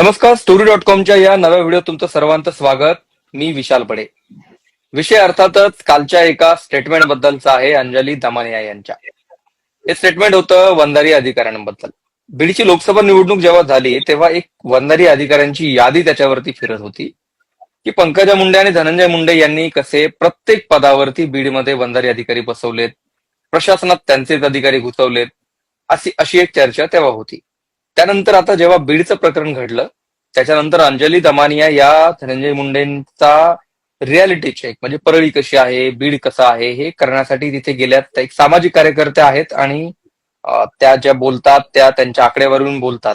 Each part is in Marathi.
नमस्कार स्टोरी डॉट कॉमच्या या नव्या व्हिडिओ तुमचं सर्वांचं स्वागत. मी विशाल पडे. विषय अर्थातच कालच्या एका स्टेटमेंट बद्दलचा आहे अंजली दमानिया यांच्या. हे स्टेटमेंट होतं वंधारी अधिकाऱ्यांबद्दल. बीडची लोकसभा निवडणूक जेव्हा झाली तेव्हा एक वंधारी अधिकाऱ्यांची यादी त्याच्यावरती फिरत होती की पंकजा मुंडे आणि धनंजय मुंडे यांनी कसे प्रत्येक पदावरती बीडमध्ये वंधारी अधिकारी बसवलेत प्रशासनात त्यांचेच अधिकारी घुसवलेत अशी अशी एक चर्चा तेव्हा होती. त्यानंतर आता जेव्हा बीडचं प्रकरण घडलं त्याच्यानंतर अंजली दमानिया या धनंजय मुंडेंचा रियालिटी चेक म्हणजे परळी कशी आहे बीड कसं आहे हे करण्यासाठी तिथे गेल्यात. त्या एक सामाजिक कार्यकर्त्या आहेत आणि त्या ज्या बोलतात त्या त्यांच्या आकडेवारीवरून बोलतात.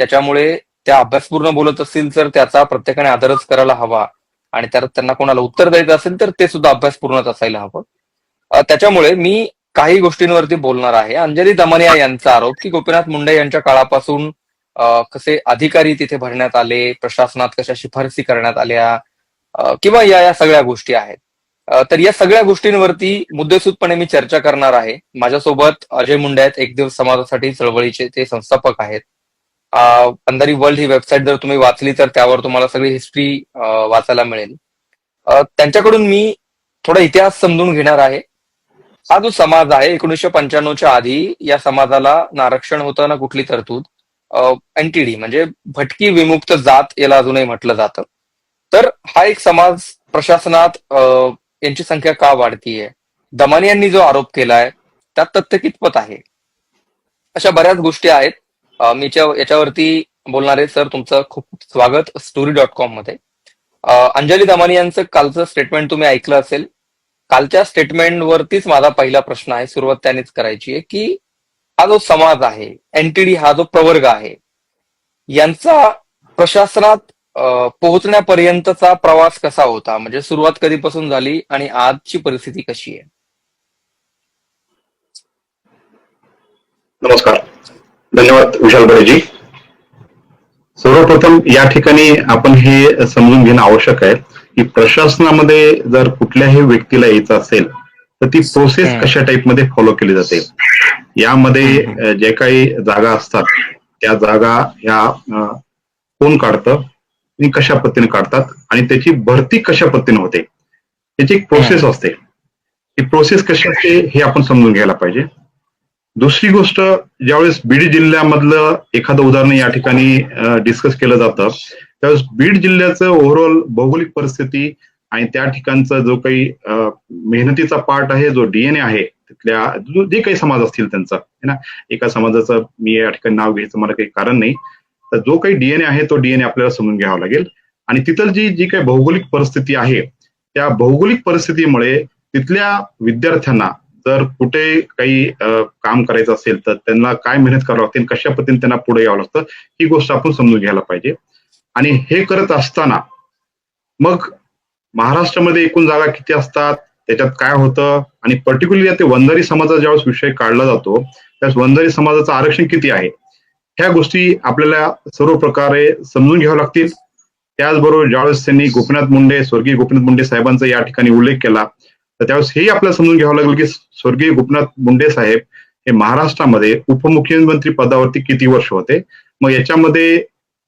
त्याच्यामुळे त्या अभ्यासपूर्ण बोलत असतील तर त्याचा प्रत्येकाने आदरच करायला हवा. आणि त्यात त्यांना कोणाला उत्तर द्यायचं असेल तर ते सुद्धा अभ्यासपूर्णच असायला हवं. त्याच्यामुळे मी काही गोष्टींवरती बोलणार आहे. अंजली दमनिया यांचा आरोप की गोपीनाथ मुंडे यांच्या काळापासून कसे अधिकारी तिथे भरण्यात आले प्रशासनात कशा शिफारसी करण्यात आल्या किंवा या या सगळ्या गोष्टी आहेत. तर या सगळ्या गोष्टींवरती मुद्देसूदपणे मी चर्चा करणार आहे. माझ्यासोबत अजय मुंडे आहेत. एक दिवस समाजासाठी चळवळीचे ते संस्थापक आहेत. अंधारी वर्ल्ड ही वेबसाईट जर तुम्ही वाचली तर त्यावर तुम्हाला सगळी हिस्ट्री वाचायला मिळेल. त्यांच्याकडून मी थोडा इतिहास समजून घेणार आहे. हा जो समाज आहे एकोणीसशे पंच्याण्णवच्या आधी या समाजाला ना आरक्षण होतं ना कुठली तरतूद. एनटीडी म्हणजे भटकी विमुक्त जात याला अजूनही म्हटलं जातं. तर हा एक समाज प्रशासनात यांची संख्या का वाढतीये? दमानी यांनी जो आरोप केलाय त्यात तथ्य कितपत आहे? अशा बऱ्याच गोष्टी आहेत. मी याच्यावरती बोलणारे सर तुमचं खूप स्वागत स्टोरी डॉट कॉममध्ये. अंजली दमानी यांचं कालचं स्टेटमेंट तुम्ही ऐकलं असेल. कालच्या स्टेटमेंट वरतीच माझा पहिला प्रश्न आहे. सुरुवात त्यानेच करायची आहे की हा जो समाज आहे एनटीडी हा जो प्रवर्ग आहे यांचा प्रशासनात पोहोचण्यापर्यंतचा प्रवास कसा होता? म्हणजे सुरुवात कधीपासून झाली आणि आजची परिस्थिती कशी आहे? नमस्कार. धन्यवाद विशाल बरेजी सर्वप्रथम या ठिकाणी आपण हे समजून घेणं आवश्यक आहे. की प्रशासनामध्ये जर कुठल्याही व्यक्तीला यायचं असेल तर ती प्रोसेस. कशा टाईपमध्ये फॉलो केली जाते? यामध्ये जे काही जागा असतात त्या जागा ह्या कोण काढतं? आणि कशा पद्धतीने काढतात? आणि त्याची भरती कशा पद्धतीने होते? त्याची एक प्रोसेस असते. ती प्रोसेस कशी असते हे आपण समजून घ्यायला पाहिजे. दुसरी गोष्ट ज्यावेळेस बीड जिल्ह्यामधलं एखादं उदाहरण या ठिकाणी डिस्कस केलं जातं त्यावेळेस बीड जिल्ह्याचं ओव्हरऑल भौगोलिक परिस्थिती आणि त्या ठिकाणचा जो काही मेहनतीचा पार्ट आहे जो डीएनए आहे तिथल्या जे काही समाज असतील त्यांचा है ना? एका समाजाचं मी या ठिकाणी नाव घ्यायचं मला काही कारण नाही. तर जो काही डीएनए आहे तो डीएनए आपल्याला समजून घ्यावा लागेल. आणि तिथं जी जी काही भौगोलिक परिस्थिती आहे त्या भौगोलिक परिस्थितीमुळे तिथल्या विद्यार्थ्यांना जर कुठे काही काम करायचं असेल तर त्यांना काय मेहनत करावं लागते कशा पद्धतीने त्यांना पुढे यावं लागतं ही गोष्ट आपण समजून घ्यायला पाहिजे. आणि हे करत असताना मग महाराष्ट्रामध्ये एकूण जागा किती असतात? त्याच्यात काय होतं? आणि पर्टिक्युलरली ते वंजारी समाजाचा ज्यावेळेस विषय काढला जातो त्यावेळेस वंजारी समाजाचं आरक्षण किती आहे? ह्या गोष्टी आपल्याला सर्व प्रकारे समजून घ्याव्या लागतील. त्याचबरोबर ज्यावेळेस त्यांनी गोपीनाथ मुंडे स्वर्गीय गोपीनाथ मुंडे साहेबांचा या ठिकाणी उल्लेख केला तर त्यावेळेस हेही आपल्याला समजून घ्यावं लागेल की स्वर्गीय गोपीनाथ मुंडे साहेब हे महाराष्ट्रामध्ये उपमुख्यमंत्री पदावरती किती वर्ष होते? मग याच्यामध्ये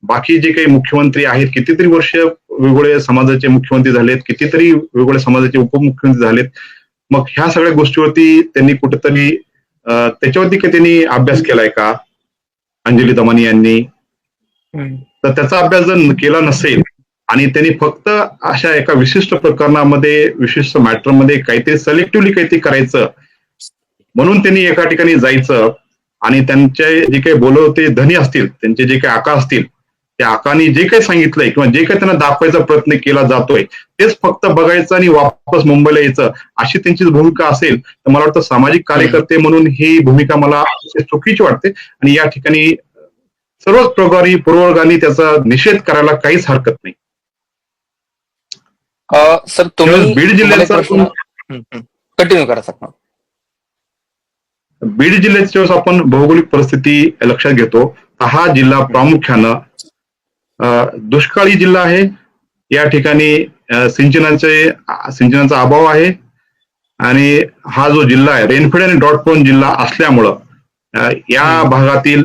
बाकी जे काही मुख्यमंत्री आहेत कितीतरी वर्ष वेगवेगळ्या समाजाचे मुख्यमंत्री झालेत कितीतरी वेगवेगळ्या समाजाचे उपमुख्यमंत्री झालेत. मग ह्या सगळ्या गोष्टीवरती त्यांनी कुठेतरी त्याच्यावरती काही त्यांनी अभ्यास केलाय का? अंजली दमानी यांनी? तर त्याचा अभ्यास जर केला नसेल आणि त्यांनी फक्त अशा एका विशिष्ट प्रकरणामध्ये विशिष्ट मॅटरमध्ये काहीतरी सिलेक्टिव्हली काहीतरी करायचं म्हणून त्यांनी एका ठिकाणी जायचं आणि त्यांचे जे काही बोलवते धनी असतील त्यांचे जे काही आका असतील त्या आकानी जे काही सांगितलंय किंवा जे काही त्यांना दाखवायचा प्रयत्न केला जातोय तेच फक्त बघायचं आणि वापस मुंबईला यायचं अशी त्यांची भूमिका असेल तर मला वाटतं सामाजिक कार्यकर्ते म्हणून ही भूमिका मला चुकीची वाटते. आणि या ठिकाणी सर्वच प्रकारे पूर्ववर्गांनी त्याचा निषेध करायला काहीच हरकत नाही. सर तुम्ही बीड जिल्ह्याचा कंटिन्यू करा बीड जिल्ह्याच्या ज्यावेळेस आपण भौगोलिक परिस्थिती लक्षात घेतो हा जिल्हा प्रामुख्यानं दुष्काळी जिल्हा आहे. या ठिकाणी सिंचनाचे सिंचनाचा अभाव आहे. आणि हा जो जिल्हा आहे रेनफेड आणि डॉट प्रोन जिल्हा असल्यामुळं या भागातील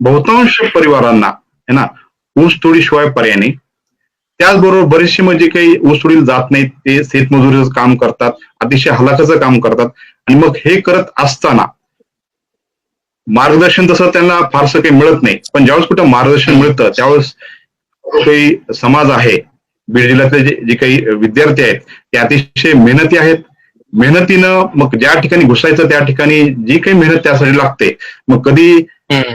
बहुतांश परिवारांना है ना ऊसतोडीशिवाय पर्याय नाही. त्याचबरोबर बरेचसे म्हणजे काही ऊसतोडीला जात नाहीत. ते शेतमजुरीचं काम करतात अतिशय हलाखाचं काम करतात. आणि मग हे करत असताना मार्गदर्शन तसं त्यांना फारसं काही मिळत नाही पण ज्यावेळेस कुठं मार्गदर्शन मिळतं त्यावेळेस काही समाज आहे बीड जिल्ह्यातले जे जे काही विद्यार्थी आहेत ते अतिशय मेहनती आहेत मेहनतीनं मग ज्या ठिकाणी घुसायचं त्या ठिकाणी जी काही मेहनत त्यासाठी लागते मग कधी.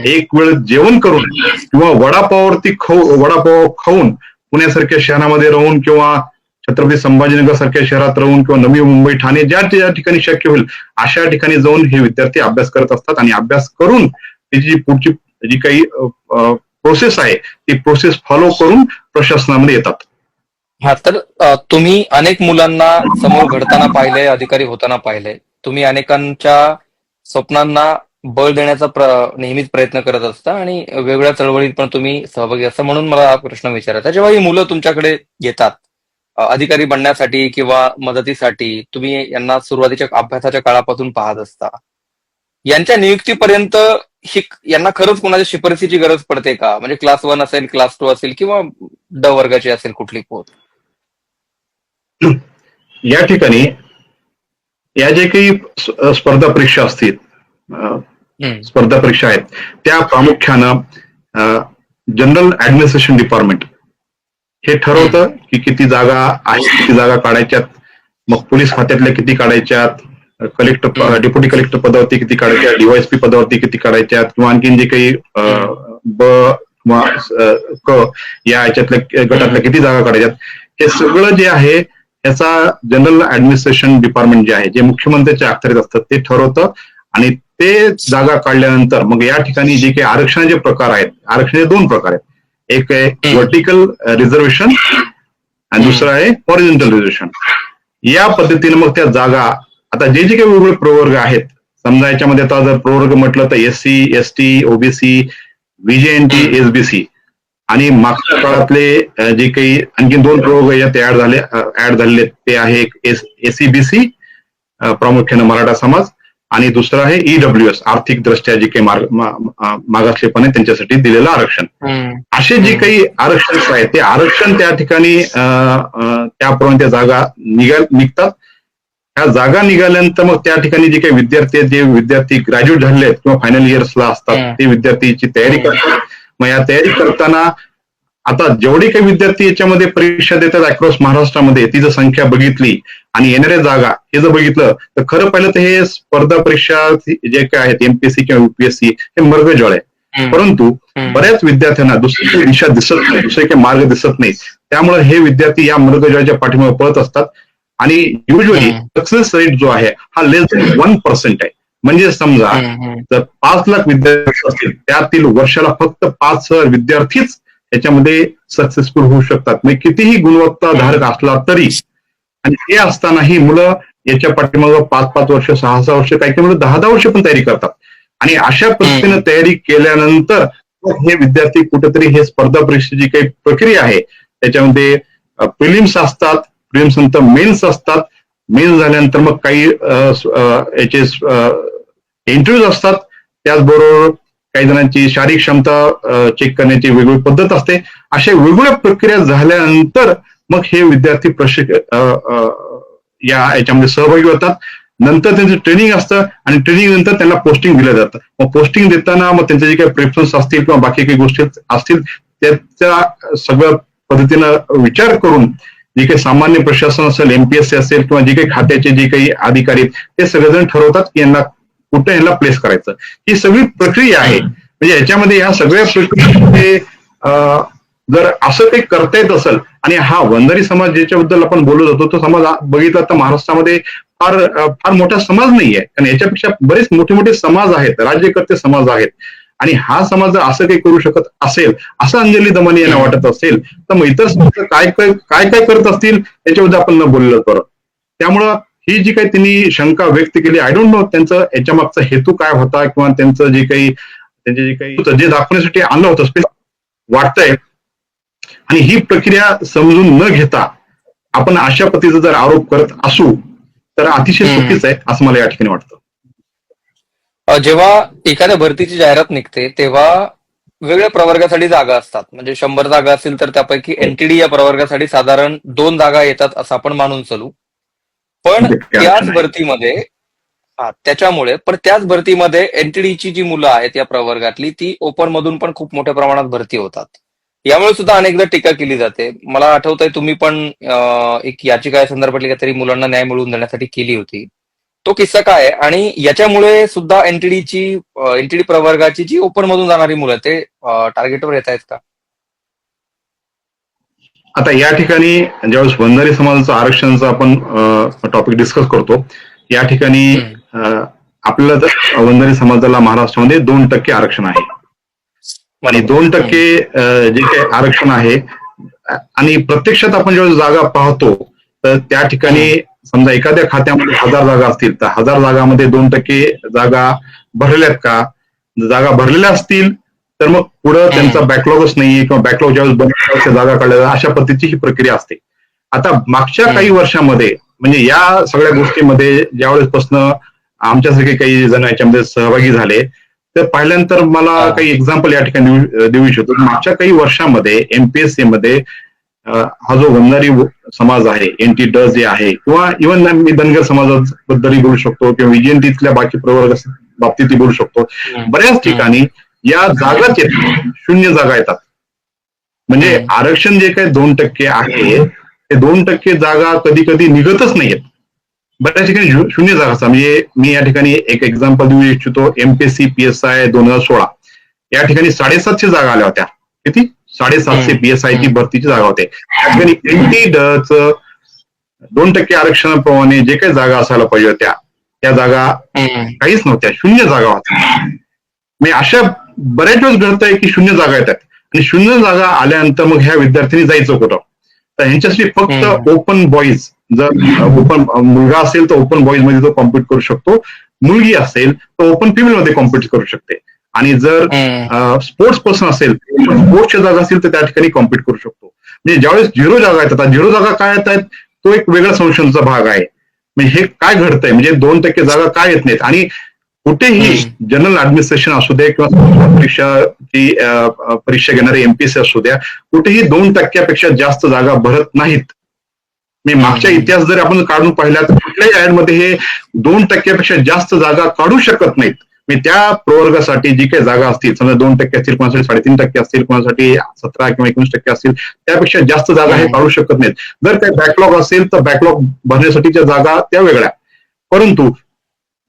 एक वेळ जेवण करून किंवा वडापाववरती खाऊ वडापाव खाऊन पुण्यासारख्या शहरामध्ये राहून किंवा छत्रपती संभाजीनगर सारख्या शहरात राहून किंवा नवी मुंबई ठाणे ज्या ज्या ठिकाणी शक्य होईल अशा ठिकाणी जाऊन हे विद्यार्थी अभ्यास करत असतात आणि अभ्यास करून त्याची जी पुढची जी काही प्रोसेस आहे ती प्रोसेस फॉलो करून प्रशासनामध्ये येतात. हा तर तुम्ही अनेक मुलांना समोर घडताना पाहिले अधिकारी होताना पाहिले तुम्ही अनेकांच्या स्वप्नांना बळ देण्याचा प्र- नेहमीच प्रयत्न करत असता आणि वेगवेगळ्या चळवळीत पण तुम्ही सहभागी असता म्हणून मला हा प्रश्न विचारायचा जेव्हा ही मुलं तुमच्याकडे येतात अधिकारी बनण्यासाठी किंवा मदतीसाठी तुम्ही यांना सुरुवातीच्या अभ्यासाच्या काळापासून पाहत असता. यांच्या नियुक्तीपर्यंत शिक यांना खरंच कोणाच्या शिफारसीची गरज पडते का? म्हणजे क्लास वन असेल क्लास टू असेल किंवा ड वर्गाची असेल कुठली पोस्ट या ठिकाणी या जे काही स्पर्धा परीक्षा असतील. स्पर्धा परीक्षा आहेत त्या प्रामुख्यानं जनरल ऍडमिनिस्ट्रेशन डिपार्टमेंट हे ठरवतं की किती जागा आहेत किती जागा काढायच्यात. मग पोलीस खात्यातल्या किती काढायच्यात कलेक्टर हम्म. डेप्युटी कलेक्टर पदावरती किती काढायच्या डीवायसपी पदावरती किती काढायच्यात किंवा आणखीन जे काही ब किंवा क या याच्यातल्या गटातल्या किती जागा काढायच्यात. हे सगळं जे आहे याचा जनरल ऍडमिनिस्ट्रेशन डिपार्टमेंट जे आहे जे मुख्यमंत्र्यांच्या अखत्यारीत असतात ते ठरवतं. आणि ते जागा काढल्यानंतर मग या ठिकाणी जे काही आरक्षणाचे प्रकार आहेत आरक्षणाचे दोन प्रकार आहेत. एक आहे. व्हर्टिकल रिझर्वेशन आणि दुसरं आहे हॉरिझॉन्टल रिझर्वेशन या पद्धतीने मग त्या जागा आता जे जे काही वेगवेगळे प्रवर्ग आहेत समजा याच्यामध्ये आता जर प्रवर्ग म्हटलं तर S C S T OBC VJNT SBC आणि मागच्या काळातले जे काही आणखी दोन प्रवर्ग यात ऍड झाले ऍड झालेले ते आहे एस एसीबीसी प्रामुख्यानं मराठा समाज आणि दुसरं आहे ईडब्ल्यू एस आर्थिक दृष्ट्या जे काही मागासलेपण आहे त्यांच्यासाठी दिलेलं आरक्षण. असे जे. काही आरक्षण आहेत ते आरक्षण त्या ठिकाणी त्याप्रमाणे त्या जागा निघा निघतात त्या जागा निघाल्यानंतर मग त्या ठिकाणी जे काही विद्यार्थी आहेत जे विद्यार्थी ग्रॅज्युएट झालेले आहेत किंवा फायनल इयर्सला असतात. ते विद्यार्थीची तयारी. करतात मग या तयारी करताना आता जेवढे काही विद्यार्थी याच्यामध्ये परीक्षा देतात अक्रॉस महाराष्ट्रामध्ये ती जर संख्या बघितली आणि येणाऱ्या जागा हे जर बघितलं तर खरं पाहिलं तर हे स्पर्धा परीक्षा जे काय आहेत एमपीएससी किंवा युपीएससी हे मर्गजळ आहे. परंतु. बऱ्याच विद्यार्थ्यांना दुसरी काही दिशा दिसत नाही दुसरे काही मार्ग दिसत नाही त्यामुळे हे विद्यार्थी या मृगजळाच्या पाठीमागे पळत असतात आणि युजली. सक्सेस रेट जो आहे हा लेस दॅन वन पर्सेंट आहे म्हणजे समजा. जर पाच लाख विद्यार्थी असतील त्यातील वर्षाला फक्त पाच हजार विद्यार्थीच याच्यामध्ये सक्सेसफुल होऊ शकतात म्हणजे कितीही गुणवत्ताधारक असला तरी आणि हे असतानाही मुलं याच्या पाठीमागं पाच पाच वर्ष सहा सहा वर्ष काही काही मुलं दहा दहा वर्ष पण तयारी करतात. आणि अशा पद्धतीनं तयारी केल्यानंतर हे विद्यार्थी कुठेतरी हे स्पर्धा परीक्षेची काही प्रक्रिया आहे. त्याच्यामध्ये प्रिलिम्स असतात प्रिलिम्स नंतर मेन्स असतात. मेन्स झाल्यानंतर मग काही याचे इंटरव्ह्यूज असतात. त्याचबरोबर काही जणांची शारीरिक क्षमता चेक करण्याची वेगवेगळी पद्धत असते. अशा वेगवेगळ्या प्रक्रिया झाल्यानंतर मग हे विद्यार्थी प्रशिक या याच्यामध्ये सहभागी होतात. नंतर त्यांचं ट्रेनिंग असतं आणि ट्रेनिंग नंतर त्यांना पोस्टिंग दिलं जातं. मग पोस्टिंग देताना मग त्यांचे जे काही प्रेफरन्स असतील किंवा बाकी काही गोष्टी असतील त्याच्या सगळ्या पद्धतीनं विचार करून जे काही सामान्य प्रशासन असेल एमपीएससी असेल किंवा जे काही खात्याचे जे काही अधिकारी ते सगळेजण ठरवतात की यांना कुठे यांना प्लेस करायचं. ही सगळी प्रक्रिया आहे. म्हणजे याच्यामध्ये या सगळ्या प्रक्रियेमध्ये जर असं काही करता येत असेल आणि हा वंजारी समाज ज्याच्याबद्दल आपण बोलत होतो तो समाज बघितला तर महाराष्ट्रामध्ये फार फार मोठा समाज नाहीये. कारण याच्यापेक्षा बरेच मोठे मोठे समाज आहेत राज्यकर्ते समाज आहेत. आणि हा समाज जर असं काही करू शकत असेल असं अंजली दमानी यांना वाटत असेल तर मग इतर समाज काय काय काय काय करत असतील याच्याबद्दल आपण न बोललं तर. त्यामुळं ही जी काही त्यांनी शंका व्यक्त केली आय डोंट नो त्यांचं याच्या मागचा हेतू काय होता किंवा त्यांचं जे काही त्यांचे जे काही जे दाखवण्यासाठी आणलं होतं वाटतंय आणि ही प्रक्रिया समजून न घेता आपण अशा पद्धतीचा जर आरोप करत असू तर अतिशय. चुकीचं आहे असं मला या ठिकाणी वाटतं. जेव्हा एखाद्या भरतीची जाहिरात निघते तेव्हा वेगवेगळ्या प्रवर्गासाठी जागा असतात. म्हणजे शंभर जागा असतील तर त्यापैकी एनटीडी या प्रवर्गासाठी साधारण दोन जागा येतात असं आपण मानून चालू. पण म्हणजे त्याच. भरतीमध्ये हा त्याच्यामुळे पण त्याच भरतीमध्ये एनटीडीची जी मुलं आहेत या प्रवर्गातली ती ओपन मधून पण खूप मोठ्या प्रमाणात भरती होतात. यामुळे सुद्धा अनेकदा टीका केली जाते. मला आठवतंय तुम्ही पण एक याचिका या संदर्भातली काहीतरी मुलांना न्याय मिळवून देण्यासाठी केली होती. तो किस्सा काय आहे? आणि याच्यामुळे सुद्धा एनटीडीची एनटीडी प्रवर्गाची जी ओपन मधून जाणारी मुलं ते टार्गेटवर येत आहेत का? आता या ठिकाणी ज्यावेळेस वंजारी समाजाचं आरक्षणाचा आपण टॉपिक डिस्कस करतो या ठिकाणी आपल्याला तर समाजाला महाराष्ट्रामध्ये दोन टक्के आरक्षण आहे. आणि दोन टक्के अं, जे काही आरक्षण आहे आणि प्रत्यक्षात आपण जेव्हा जागा पाहतो तर त्या ठिकाणी समजा एखाद्या खात्यामध्ये हजार जागा असतील तर हजार जागामध्ये दोन टक्के जागा भरलेल्या आहेत का? जागा भरलेल्या असतील तर मग पुढं त्यांचा बॅकलॉगच नाहीये किंवा बॅकलॉग ज्यावेळेस बनवल्या जागा काढल्या अशा पद्धतीची ही प्रक्रिया असते. आता मागच्या. काही वर्षामध्ये म्हणजे या सगळ्या गोष्टीमध्ये ज्यावेळेस आमच्यासारखे काही जण याच्यामध्ये सहभागी झाले तर पहिल्यांतर मला. काही एक्झाम्पल या ठिकाणी देऊ- इच्छितो मागच्या काही वर्षामध्ये एमपीएससी मध्ये हा जो वंजारी समाज आहे एनटी ड जे आहे किंवा इव्हन मी धनगर समाजाबद्दलही बोलू शकतो किंवा विजयंतीतल्या बाकी प्रवर्ग बाबतीतही बोलू शकतो बऱ्याच ठिकाणी या जागाच येत. शून्य जागा येतात म्हणजे. आरक्षण जे काही दोन टक्के आहे ते दोन टक्के जागा कधी कधी निघतच नाहीयेत बऱ्याच ठिकाणी शून्य जागा असतात म्हणजे मी या ठिकाणी एक एक्झाम्पल देऊ इच्छितो. एमपीएससी पीएसआय दोन हजार सोळा. या ठिकाणी साडेसातशे जागा आल्या होत्या. किती? साडेसातशे. पीएसआय ची. भरतीची जागा होते. त्या ठिकाणी एनटी च दोन टक्के आरक्षणाप्रमाणे जे काही जागा असायला पाहिजे होत्या त्या जागा काहीच नव्हत्या. शून्य जागा होत्या. मी अशा बऱ्याच वेळेस घडत आहे की शून्य जागा येतात. आणि शून्य जागा आल्यानंतर मग ह्या विद्यार्थ्यांनी जायचं कुठं? तर ह्यांच्यासाठी फक्त. ओपन बॉईज जर ओपन मुलगा असेल तर ओपन बॉईजमध्ये तो कॉम्पिट करू शकतो. मुलगी असेल तर ओपन फिमेल मध्ये कॉम्पिट करू शकते. आणि जर स्पोर्ट्स पर्सन असेल स्पोर्ट्सच्या जागा असतील तर त्या ठिकाणी कॉम्पिट करू शकतो. म्हणजे ज्यावेळेस झिरो जागा येतात झिरो जागा काय येत आहेत तो एक वेगळा संशोधनचा भाग आहे. म्हणजे हे काय घडतंय? म्हणजे दोन टक्के जागा काय येत नाहीत? आणि कुठेही जनरल ऍडमिनिस्ट्रेशन असू दे किंवा परीक्षाची परीक्षा घेणारे एमपीएससी असू द्या कुठेही दोन टक्क्यापेक्षा जास्त जागा भरत नाहीत. म्हणजे मागच्या. इतिहास जर आपण काढून पाहिला तर कुठल्याही ऍडमध्ये हे दोन टक्क्यापेक्षा जास्त जागा काढू शकत नाहीत. म्हणजे त्या प्रवर्गासाठी जी काही जागा असतील समजा दोन टक्के असतील कोणासाठी साडेतीन टक्के असतील कोणासाठी सतरा किंवा एकोणीस टक्के असतील त्यापेक्षा जास्त जागा हे. काढू शकत नाहीत. जर काही बॅकलॉग असेल तर बॅकलॉग भरण्यासाठीच्या जागा त्या वेगळ्या. परंतु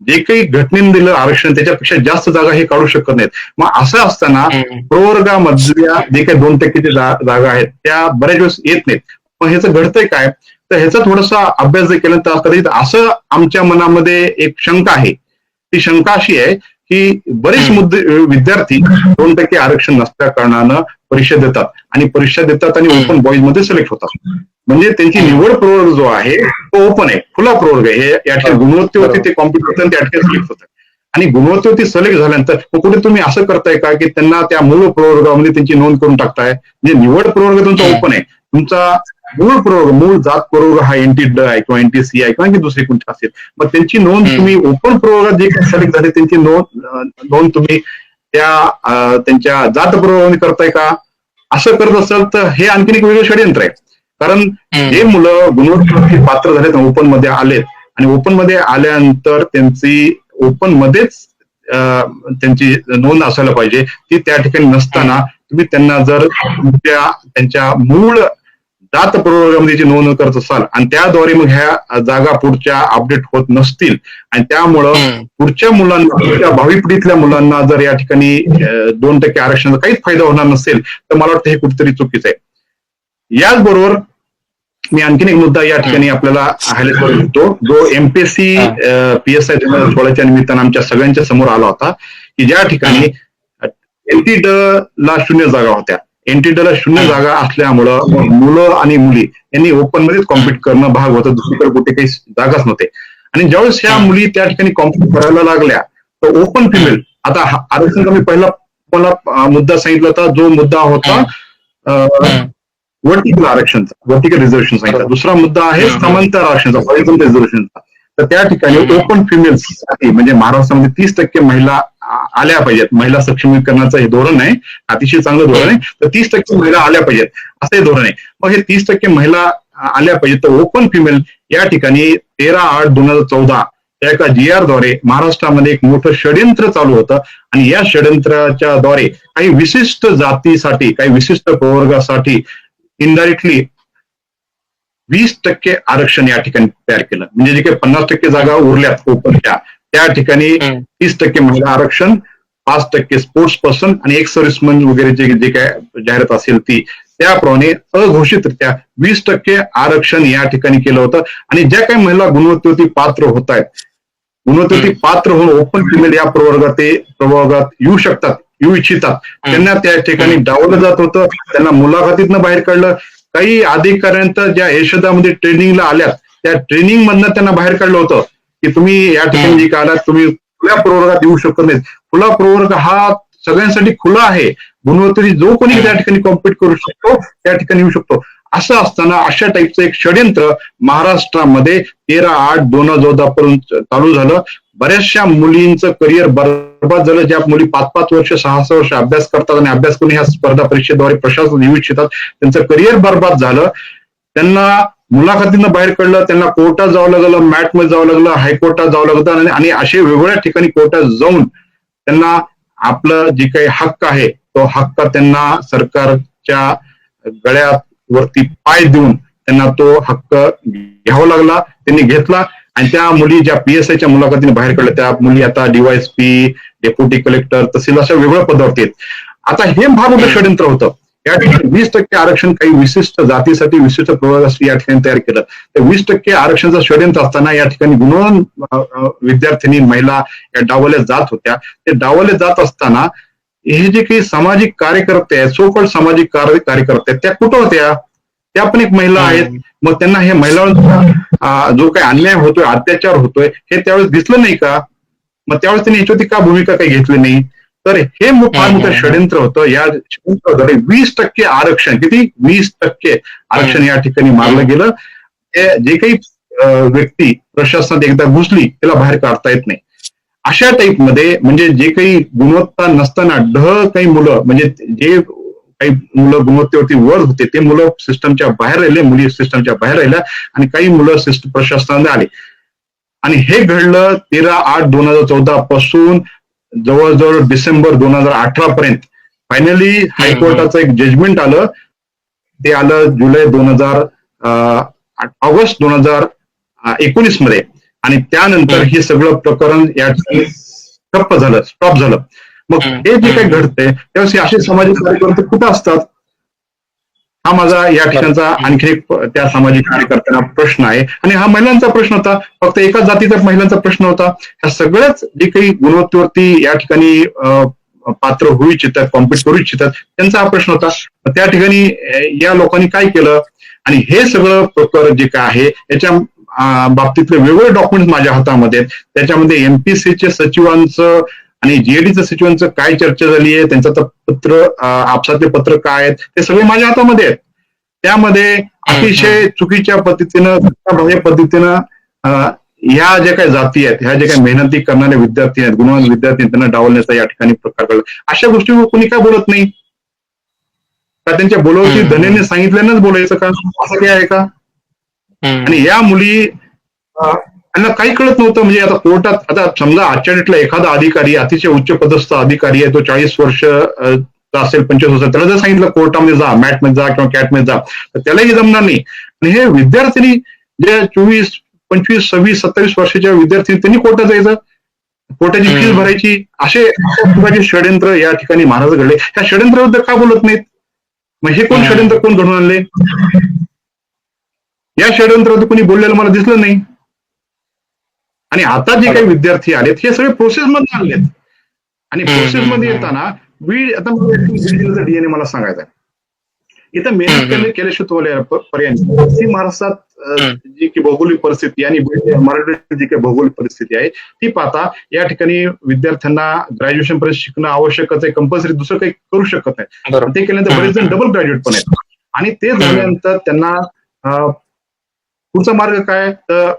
जे काही घटनेने दिलं आरक्षण त्याच्यापेक्षा जास्त जागा हे काढू शकत नाहीत. मग असं असताना प्रवर्गामधल्या जे काही दोन टक्केच्या जागा आहेत त्या बऱ्याच वेळेस येत नाहीत. मग ह्याचं घडतंय काय? तर ह्याचा थोडासा अभ्यास जर केला तर कदाचित असं आमच्या मनामध्ये एक शंका आहे. ती शंका अशी आहे की बरेच. मुद्दे विद्यार्थी दोन टक्के आरक्षण नसल्या कारणानं परीक्षा देतात आणि परीक्षा देतात आणि. ओपन बॉईजमध्ये सिलेक्ट होतात. म्हणजे त्यांची निवड प्रवर्ग जो आहे तो ओपन आहे. खुला प्रवर्ग आहे. हे या ठिकाणी गुणवत्तेवरती ते कॉम्प्युटर त्या ठिकाणी सिलेक्ट होतात. आणि गुणवत्तेवरती सिलेक्ट झाल्यानंतर कुठे तुम्ही असं करताय का की त्यांना त्या मूळ प्रवर्गामध्ये त्यांची नोंद करून टाकताय? म्हणजे निवड प्रवर्ग तुमचा. ओपन आहे. तुमचा मूळ प्रवर्ग मूळ जात प्रवर्ग हा एनटी ड आहे किंवा एनटी सी आहे किंवा आणखी दुसरी कोणती असेल. मग त्यांची नोंद. तुम्ही ओपन प्रवर्गात जे काही सिलेक्ट झाले त्यांची नोंद नोंद तुम्ही त्या त्यांच्या जात प्रवर्गामध्ये करताय का? असं करत असाल तर हे आणखीन एक वेगळं षडयंत्र आहे. कारण जे मुलं गुणवत्तेवरती पात्र झालेत ओपनमध्ये आलेत आणि ओपनमध्ये आल्यानंतर त्यांची ओपन मध्येच त्यांची नोंद असायला पाहिजे. ती त्या ठिकाणी नसताना तुम्ही त्यांना जर तुमच्या त्यांच्या मूळ जात प्रवर्गामध्ये जी नोंद करत असाल आणि त्याद्वारे मग ह्या जागा पुढच्या अपडेट होत नसतील आणि त्यामुळं पुढच्या मुलांना पुढच्या भावी पिढीतल्या मुलांना जर या ठिकाणी दोन टक्के आरक्षणाचा काहीच फायदा होणार नसेल तर मला वाटतं हे कुठेतरी चुकीचं आहे. याचबरोबर मी आणखीन एक मुद्दा या ठिकाणी आपल्याला हायलाइट करू इच्छितो जो एमपीएससी. पीएसआय दोन हजार सोळाच्या निमित्तानं आमच्या सगळ्यांच्या समोर आला होता की ज्या ठिकाणी एनटी ड ला शून्य जागा होत्या. एनटी ड ला शून्य. जागा असल्यामुळं मुलं आणि मुली यांनी ओपन मध्येच कॉम्पिट करणं भाग होतं दुसरीकडे कुठे काही जागाच नव्हते आणि ज्यावेळेस ह्या. मुली त्या ठिकाणी कॉम्पिट करायला लागल्या तर ओपन फिमेल आता आरक्षणचा मी पहिला मला मुद्दा सांगितला होता जो मुद्दा होता वर्टिकल आरक्षणचा वर्टिकल रिझर्वेशन सांगितलं. दुसरा मुद्दा आहे. समांतर आरक्षणचा हॉरिझॉन्टल रिझर्वेशनचा तर त्या ठिकाणी. ओपन फिमेल्ससाठी म्हणजे महाराष्ट्रामध्ये तीस टक्के महिला आल्या पाहिजेत. महिला सक्षमीकरणाचं हे धोरण आहे अतिशय चांगलं धोरण आहे. तर तीस टक्के महिला आल्या पाहिजेत. असं हे धोरण आहे. मग हे तीस टक्के महिला आल्या पाहिजेत. तर ओपन फिमेल या ठिकाणी तेरा आठ दोन हजार चौदा त्या एका जी आरद्वारे महाराष्ट्रामध्ये एक मोठं षडयंत्र चालू होतं. आणि या षडयंत्राच्या द्वारे काही विशिष्ट जातीसाठी काही विशिष्ट प्रवर्गासाठी इनडायरेक्टली वीस टक्के आरक्षण या ठिकाणी तयार केलं. म्हणजे जे काही पन्नास टक्के जागा उरल्यात ओपनच्या त्या ठिकाणी. तीस टक्के महिला आरक्षण पाच टक्के स्पोर्ट्स पर्सन आणि एक सर्व्हिसमन वगैरे जे जे काय जाहिरात असेल ती. त्याप्रमाणे अघोषितरित्या वीस टक्के आरक्षण या ठिकाणी केलं होतं. आणि ज्या काही महिला गुणवत्तेवरती पात्र होत आहेत गुणवत्तेवरती पात्र होऊन ओपन फिमेल या प्रवर्गात ते प्रवर्गात येऊ शकतात येऊ इच्छितात. त्यांना त्या ठिकाणी डावलं जात होतं त्यांना मुलाखतीतनं बाहेर काढलं. काही अधिकाऱ्यांत ज्या यशोदामध्ये ट्रेनिंगला आल्यात त्या ट्रेनिंग मधनं त्यांना बाहेर काढलं होतं. की तुम्ही या ठिकाणी जे काय आलात तुम्ही खुल्या प्रवर्गात येऊ शकत नाहीत. खुला प्रवर्ग हा सगळ्यांसाठी खुला आहे. गुणवत्तेची जो कोणी त्या ठिकाणी कॉम्पिट करू शकतो त्या ठिकाणी येऊ शकतो. असं असताना अशा टाईपचं एक षडयंत्र महाराष्ट्रामध्ये तेरा आठ दोन हजार चौदा पर्यंत चालू झालं. बऱ्याचशा मुलींचं करिअर बरबाद झालं. ज्या मुली पाच पाच वर्ष सहा सहा वर्ष अभ्यास करतात आणि अभ्यास करून ह्या स्पर्धा परीक्षेद्वारे प्रशासन येऊ इच्छितात त्यांचं करिअर बरबाद झालं. त्यांना मुलाखतीनं बाहेर काढलं त्यांना कोर्टात जावं लागलं मॅटमध्ये जावं लागलं हायकोर्टात जावं लागलं आणि- आणि असे वेगवेगळ्या ठिकाणी कोर्टात जाऊन त्यांना आपलं जे काही हक्क आहे तो हक्क त्यांना सरकारच्या गळ्यात वरती पाय देऊन त्यांना तो हक्क घ्यावा लागला त्यांनी घेतला आणि त्या मुली ज्या पीएसआयच्या मुलाखतीने बाहेर काढल्या त्या मुली आता डीवायएसपी डेप्युटी कलेक्टर तहसील अशा वेगळ्या पदावरती आहेत. आता हे फार मोठं षडयंत्र होतं. या ठिकाणी वीस टक्के आरक्षण काही विशिष्ट जातीसाठी विशिष्ट प्रवर्गासाठी या ठिकाणी तयार केलं. तर वीस टक्के आरक्षणाचं षडयंत्र असताना या ठिकाणी गुणवान विद्यार्थिनी महिला या डावल्या जात होत्या. ते डावले जात असताना हे जे काही सामाजिक कार्यकर्ते आहेत सोकळ सामाजिक कार्य कार्यकर्ते आहेत त्या कुठं होत्या? त्या पण एक महिला आहेत. मग त्यांना हे महिलांचा जो काही अन्याय होतोय अत्याचार होतोय हे त्यावेळेस दिसलं नाही का? मग त्यावेळेस त्यांनी याच्यावरती का भूमिका काही घेतली नाही? तर हे फार मोठं षडयंत्र होतं. या षडयंत्राद्वारे वीस टक्के आरक्षण किती? वीस टक्के आरक्षण या ठिकाणी मारलं गेलं. जे काही व्यक्ती प्रशासनात एकदा घुसली त्याला बाहेर काढता येत नाही. अशा टाईपमध्ये म्हणजे जे काही गुणवत्ता नसताना ढ काही मुलं म्हणजे जे काही मुलं गुणवत्तेवरती वर होते ते मुलं सिस्टमच्या बाहेर राहिले मुली सिस्टमच्या बाहेर राहिल्या आणि काही मुलं सिस्टम प्रशासनामध्ये आले. आणि हे घडलं तेरा आठ दोन हजार चौदा पासून जवळजवळ डिसेंबर दोन हजार अठरा पर्यंत. फायनली हायकोर्टाचं एक जजमेंट आलं. ते आलं जुलै दोन हजार ऑगस्ट दोन हजार एकोणीसमध्ये. आणि त्यानंतर हे सगळं प्रकरण या ठिकाणी ठप्प झालं स्टॉप झालं. मग हे जे काही घडतंय त्यावेळेस असे सामाजिक कार्यकर्ते कुठं असतात? हा माझा या ठिकाणचा आणखी एक त्या सामाजिक कार्यकर्त्यांना प्रश्न आहे. आणि हा महिलांचा प्रश्न होता. फक्त एकाच जातीचा महिलांचा प्रश्न होता. ह्या सगळ्याच जे काही गुणवत्तेवरती या ठिकाणी पात्र होऊ इच्छितात कॉम्पिट करू इच्छितात त्यांचा हा प्रश्न होता. त्या ठिकाणी या लोकांनी काय केलं? आणि हे सगळं प्रकार जे काय आहे याच्या बाबतीतले वेगवेगळे डॉक्युमेंट माझ्या हातामध्ये आहेत. त्याच्यामध्ये एमपीसीचे सचिवांचं आणि जीएडीच्या सचिवांचं काय चर्चा झाली आहे? त्यांचं तर पत्र आपसातले पत्र काय आहेत? ते सगळे माझ्या हातामध्ये आहेत. त्यामध्ये अतिशय चुकीच्या पद्धतीनं पद्धतीनं ह्या ज्या काही जाती आहेत ह्या ज्या काही मेहनती करणारे विद्यार्थी आहेत गुणवान विद्यार्थी आहेत, त्यांना डावलण्याचा या ठिकाणी प्रकार घडला. अशा गोष्टीवर कोणी काय बोलत नाही? का त्यांच्या हम्म. धनेने सांगितल्यानंच बोलायचं का? असं काय आहे का? आणि या मुली त्यांना काही कळत नव्हतं. म्हणजे आता कोर्टात आता समजा आजच्या डेटला एखादा अधिकारी अतिशय उच्च पदस्थ अधिकारी आहे तो चाळीस वर्ष असेल पंचवीस वर्ष त्याला जर सांगितलं कोर्टामध्ये जा मॅटमध्ये जा किंवा कॅटमध्ये जा तर त्यालाही जमणार नाही. आणि हे विद्यार्थिनी जे चोवीस पंचवीस सव्वीस सत्तावीस वर्षाच्या विद्यार्थी त्यांनी कोर्टात जायचं. कोर्टाची फीस. भरायची. असे प्रकारचे षडयंत्र या ठिकाणी महाराज घडले. ह्या षडयंत्राबद्दल का बोलत नाहीत? मग हे कोण. षडयंत्र कोण घडून आणले? या षडयंत्रामध्ये कोणी बोललेलं मला दिसलं नाही. आणि आता जे काही विद्यार्थी आलेत हे सगळे प्रोसेस मध्ये आणलेत आणि प्रोसेस मध्ये. येताना बीड आता मला डीएनए मला सांगायचं आहे. इथं मेहनत केल्याशिवाय पर्याय. पश्चिम महाराष्ट्रात. जी की भौगोलिक परिस्थिती आणि मराठवाड्यात जी काही भौगोलिक परिस्थिती आहे ती पाहता या ठिकाणी विद्यार्थ्यांना ग्रॅज्युएशन पर्यंत शिकणं आवश्यकच आहे. कंपल्सरी दुसरं काही करू शकत नाही. ते केल्यानंतर बरेच जण डबल ग्रॅज्युएट पण आहेत. आणि ते झाल्यानंतर त्यांना पुढचा मार्ग काय? तर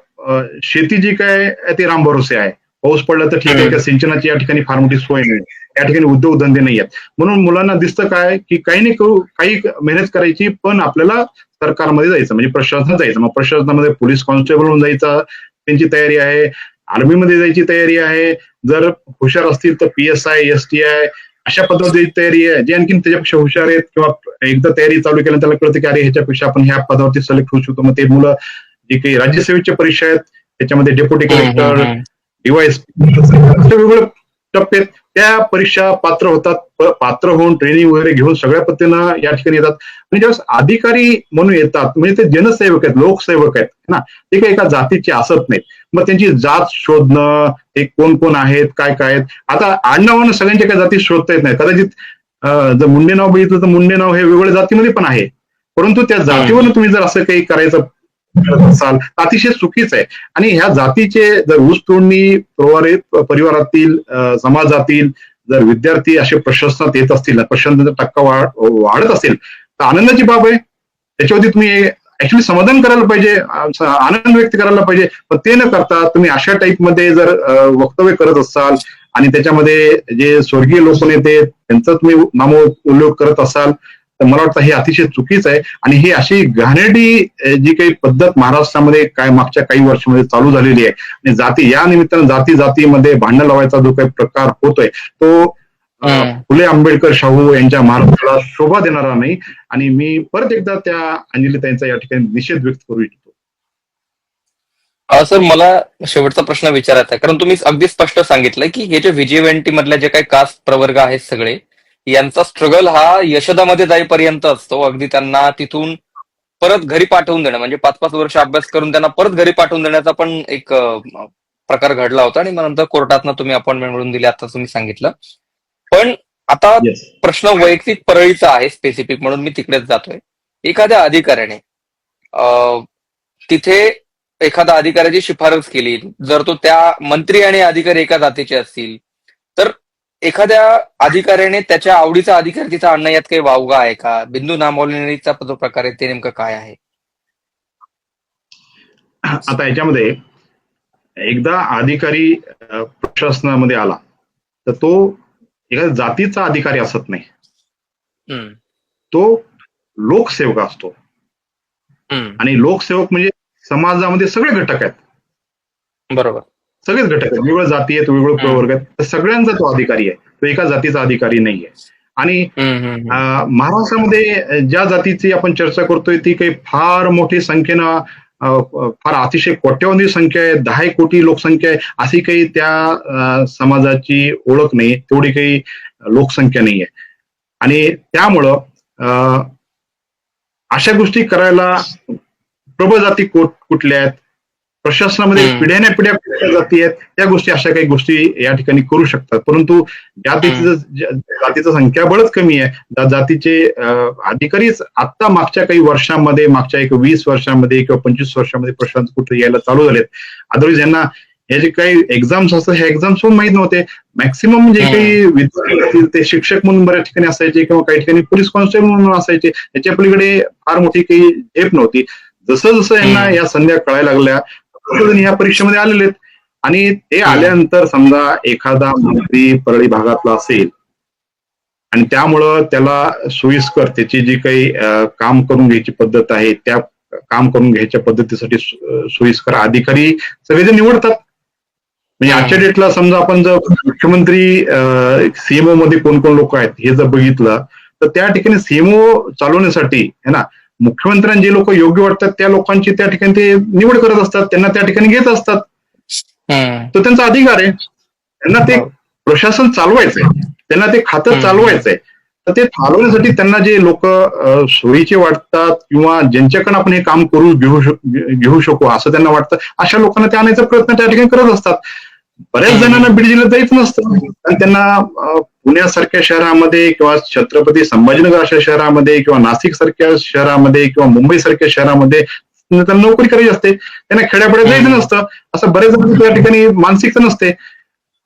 शेती जी काय ते राम भरोसे आहे. पाऊस पडला तर ठीक आहे. त्या सिंचनाची या ठिकाणी फार मोठी सोय नाही. या ठिकाणी उद्योग धंदे नाही आहेत. म्हणून मुलांना दिसतं काय की काही नाही करू काही मेहनत करायची पण आपल्याला सरकारमध्ये जायचं म्हणजे प्रशासनात जायचं. मग प्रशासनामध्ये पोलीस कॉन्स्टेबल होऊन जायचं त्यांची तयारी आहे. आर्मीमध्ये जायची तयारी आहे. जर हुशार असतील तर P S I S T I अशा पद्धतीची तयारी आहे. जे आणखीन त्याच्यापेक्षा हुशार आहेत किंवा एकदा तयारी चालू केल्यानंतर त्याला कळतं की अरे ह्याच्यापेक्षा आपण ह्या पदावरती सिलेक्ट होऊ शकतो. मग ते मुलं जे काही राज्यसेवेच्या परीक्षा आहेत त्याच्यामध्ये डेप्युटी कलेक्टर असे वेगवेगळे टप्पे आहेत. त्या परीक्षा पात्र होतात पात्र होऊन ट्रेनिंग वगैरे घेऊन सगळ्या पद्धतीनं या ठिकाणी येतात. आणि ज्यावेळेस अधिकारी म्हणून येतात म्हणजे ते जनसेवक आहेत लोकसेवक आहेत ना? ते काही एका जातीचे असत नाहीत. मग त्यांची जात शोधणं ते कोण कोण आहेत काय काय आहेत? आता आडनावानं सगळ्यांच्या काही जाती शोधता येत नाही कदाचित जर मुंडे नाव बघितलं तर मुंडे नाव हे वेगवेगळ्या जातीमध्ये पण आहे. परंतु त्या जातीवरून तुम्ही जर असं काही करायचं करत असाल अतिशय चुकीच आहे. आणि ह्या जातीचे जर ऊस तोडणी परिवारातील समाजातील जर विद्यार्थी असे प्रशासनात येत असतील प्रशासनाचा टक्का वाढत असेल तर आनंदाची बाब आहे. त्याच्यावरती तुम्ही ऍक्च्युली समाधान करायला पाहिजे आनंद व्यक्त करायला पाहिजे पण ते न करता तुम्ही अशा टाईपमध्ये जर वक्तव्य करत असाल आणि त्याच्यामध्ये जे स्वर्गीय लोक नेते त्यांचा तुम्ही नामो उल्लेख करत असाल तर मला वाटतं हे अतिशय चुकीचं आहे. आणि ही अशी घाणेरडी जी काही पद्धत महाराष्ट्रामध्ये काय मागच्या काही वर्षामध्ये चालू झालेली आहे. आणि जाती या निमित्तानं जाती जातीमध्ये भांडण लावायचा जो काही प्रकार होतोय तो. फुले आंबेडकर शाहू यांच्या महाराष्ट्राला शोभा देणारा नाही. आणि मी परत एकदा त्या अंजलीताईंचा या ठिकाणी निषेध व्यक्त करू इच्छितो. सर मला शेवटचा प्रश्न विचारायचा आहे. कारण तुम्ही अगदी स्पष्ट सांगितलं की हे जे व्हीजीव्हेंटी मधले जे काही कास्ट प्रवर्ग आहेत सगळे यांचा स्ट्रगल हा यशोदामध्ये जाईपर्यंत असतो. अगदी त्यांना तिथून परत घरी पाठवून देणं. म्हणजे पाच पाच वर्ष अभ्यास करून त्यांना परत घरी पाठवून देण्याचा पण एक प्रकार घडला होता. आणि मग नंतर कोर्टातनं तुम्ही अपॉइंटमेंट मिळवून दिली आता तुम्ही सांगितलं. पण आता प्रश्न वैयक्तिक परळीचा आहे स्पेसिफिक म्हणून मी तिकडेच जातोय. एखाद्या अधिकाऱ्याने तिथे एखाद्या अधिकाऱ्याची शिफारस केली. जर तो त्या मंत्री आणि अधिकारी एका जातीचे असतील तर एखाद्या अधिकाऱ्याने त्याच्या आवडीचा अधिकारी तिथं आणणं यात काही वावगा आहे का? बिंदू नामवलेचा जो प्रकार आहे ते नेमकं काय आहे? आता याच्यामध्ये एकदा अधिकारी प्रशासनामध्ये आला तर तो एखाद्या जातीचा अधिकारी असत नाही. तो लोकसेवक असतो. आणि लोकसेवक म्हणजे समाजामध्ये सगळे घटक आहेत. बरोबर. सगळेच घटक आहेत. वेगवेगळ्या जाती आहेत वेगवेगळे प्रवर्ग आहेत. तर सगळ्यांचा तो अधिकारी आहे. तो एका जातीचा अधिकारी नाहीये. आणि महाराष्ट्रामध्ये ज्या जातीची आपण चर्चा करतोय ती काही फार मोठी संख्येनं फार अतिशय कोट्यवधी संख्या आहे. दहा कोटी लोकसंख्या आहे. अशी काही त्या समाजाची ओळख नाही तेवढी काही लोकसंख्या नाही आहे आणि त्यामुळं अशा गोष्टी करायला प्रबळ जाती कुठल्या आहेत? प्रशासनामध्ये. पिढ्याने पिढ्या जाती आहेत. त्या गोष्टी अशा काही गोष्टी या ठिकाणी करू शकतात. परंतु जातीचं ज- जातीचं संख्याबळच कमी आहे. जातीचे अधिकारीच आता मागच्या काही वर्षांमध्ये मागच्या एक वीस वर्षांमध्ये किंवा पंचवीस वर्षांमध्ये प्रशांत कुठे यायला चालू झालेत. अदरवाईज यांना हे जे काही एक्झाम्स असतात हे एक्झाम्स पण माहीत नव्हते. मॅक्सिमम जे. काही विद्यार्थी असतील ते शिक्षक म्हणून बऱ्याच ठिकाणी असायचे किंवा काही ठिकाणी पोलीस कॉन्स्टेबल म्हणून असायचे. याच्या पलीकडे फार मोठी काही झेप नव्हती. जसं जसं यांना. या संध्या कळायला लागल्या तसं त्यांनी या परीक्षेमध्ये आलेले आहेत आणि ते. आल्यानंतर समजा एखादा मंत्री परळी भागातला असेल आणि त्यामुळं त्याला सोयीस्कर त्याची जी काही काम करून घ्यायची पद्धत आहे त्या काम करून घ्यायच्या पद्धतीसाठी सोयीस्कर अधिकारी सगळेजण निवडतात म्हणजे. आजच्या डेटला समजा आपण जर मुख्यमंत्री सीएमओ मध्ये कोण कोण लोक आहेत हे जर बघितलं तर त्या ठिकाणी सीएमओ चालवण्यासाठी है ना मुख्यमंत्र्यांना जे लोक योग्य वाटतात त्या लोकांची त्या ठिकाणी ते निवड करत असतात त्यांना त्या ठिकाणी घेत असतात. हम्म, तो त्यांचा अधिकार आहे. त्यांना ते. प्रशासन चालवायचंय. त्यांना ते खातं. चालवायचंय. तर ते चालवण्यासाठी त्यांना जे लोक सोयीचे वाटतात किंवा ज्यांच्याकडे आपण हे काम करू घेऊ शक- घेऊ शकू असं त्यांना वाटतं अशा लोकांना ते आणायचा प्रयत्न त्या ठिकाणी करत असतात. बऱ्याच. जणांना बीड जिल्ह्यात जायचं नसतं. आणि त्यांना पुण्यासारख्या शहरामध्ये किंवा छत्रपती संभाजीनगर अशा शहरामध्ये किंवा नाशिक सारख्या शहरामध्ये किंवा मुंबई सारख्या शहरामध्ये त्यांना नोकरी करायची असते. त्यांना खेड्यापाड्यात जायचं. नसतं. असं बरेच जण त्या ठिकाणी मानसिकता नसते.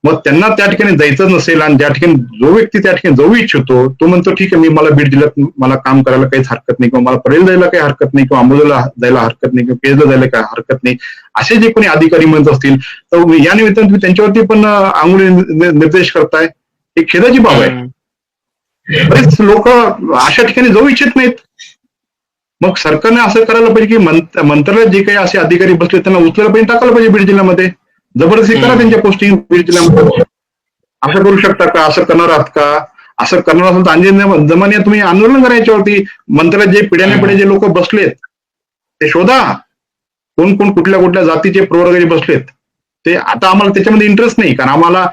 मग त्यांना त्या ठिकाणी जायचं नसेल आणि ज्या ठिकाणी जो व्यक्ती त्या ठिकाणी जाऊ इच्छितो तो म्हणतो ठीक आहे मी मला बीड जिल्ह्यात मला काम करायला काहीच हरकत नाही किंवा मला परेल जायला काही हरकत नाही किंवा अंबोलीला जायला हरकत नाही किंवा पेजला जायला काही हरकत नाही. असे जे कोणी अधिकारी म्हणत असतील तर या निमित्तानं तुम्ही त्यांच्यावरती पण नि- निर्देश करताय. ही खेदाची बाब आहे. बरेच लोक अशा ठिकाणी जाऊ इच्छित नाहीत. मग सरकारने असं करायला पाहिजे की मंत- मंत्रालयात जे काही असे अधिकारी बसले त्यांना उचलायला पाहिजे टाकायला पाहिजे बीड जिल्ह्यामध्ये? जबरदस्ती करा. त्यांच्या पोस्टिंग असं करू शकता का? असं करणार आहात का? असं करणार असेल तर अंजन जमान्या तुम्ही आंदोलन करा याच्यावरती मंत्रालयात जे पिढ्याने पिढ्या जे लोक बसलेत ते शोधा. कोण कोण कुठल्या कुठल्या जातीचे प्रवर्गाचे बसलेत ते आता आम्हाला त्याच्यामध्ये इंटरेस्ट नाही. कारण आम्हाला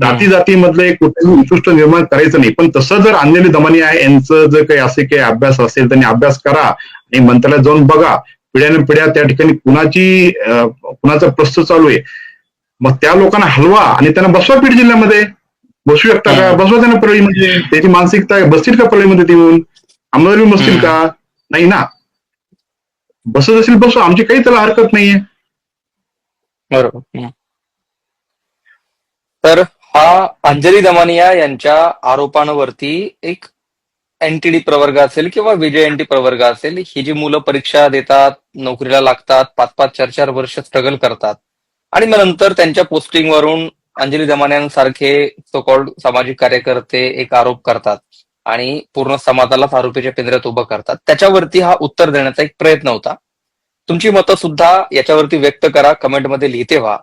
जाती जातीमधलं एक कुठलंही उत्कृष्ट निर्माण करायचं नाही. पण तसं जर अंजली दमानी आहे यांचं जर काही असे काही अभ्यास असेल त्यांनी अभ्यास करा आणि मंत्रालयात जाऊन बघा. पिढ्याने पिढ्या त्या ठिकाणी कुणाची कुणाचा प्रश्न चालू आहे. मग त्या लोकांना हलवा आणि त्यांना बसवा बीड जिल्ह्यामध्ये बसू शकता का. बसवा त्यांना परळीमध्ये त्याची मानसिकता आहे. बसतील का परळीमध्ये येऊन अंमलदारी बसतील. का नाही ना बसत असेल बसवा आमची काही त्याला हरकत नाहीये बरोबर. तर हा अंजली दमानिया यांच्या आरोपांवरती एक एनटीडी प्रवर्ग असेल किंवा विजय एनटी प्रवर्ग असेल ही जी मुलं परीक्षा देतात नोकरीला लागतात पाच पाच चार चार वर्ष स्ट्रगल करतात आणि मग नंतर त्यांच्या पोस्टिंगवरून अंजली जमान्यांसारखे सो कॉल्ड सामाजिक कार्यकर्ते एक आरोप करतात आणि पूर्ण समाजालाच आरोपीच्या पिंजऱ्यात उभं करतात. त्याच्यावरती हा उत्तर देण्याचा एक प्रयत्न होता. तुमची मतं सुद्धा याच्यावरती व्यक्त करा कमेंटमध्ये लिहिते व्हा.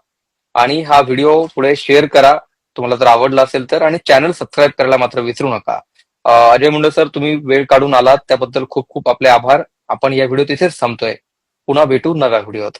आणि हा व्हिडिओ पुढे शेअर करा. तुम्हाला जर आवडला असेल तर आणि चॅनल सबस्क्राईब करायला मात्र विसरू नका. अजय मुंडे सर तुम्ही वेळ काढून आलात. त्याबद्दल खूप खूप आपले आभार. आपण या व्हिडिओ तिथेच थांबतोय. पुन्हा भेटू नव्या व्हिडिओत.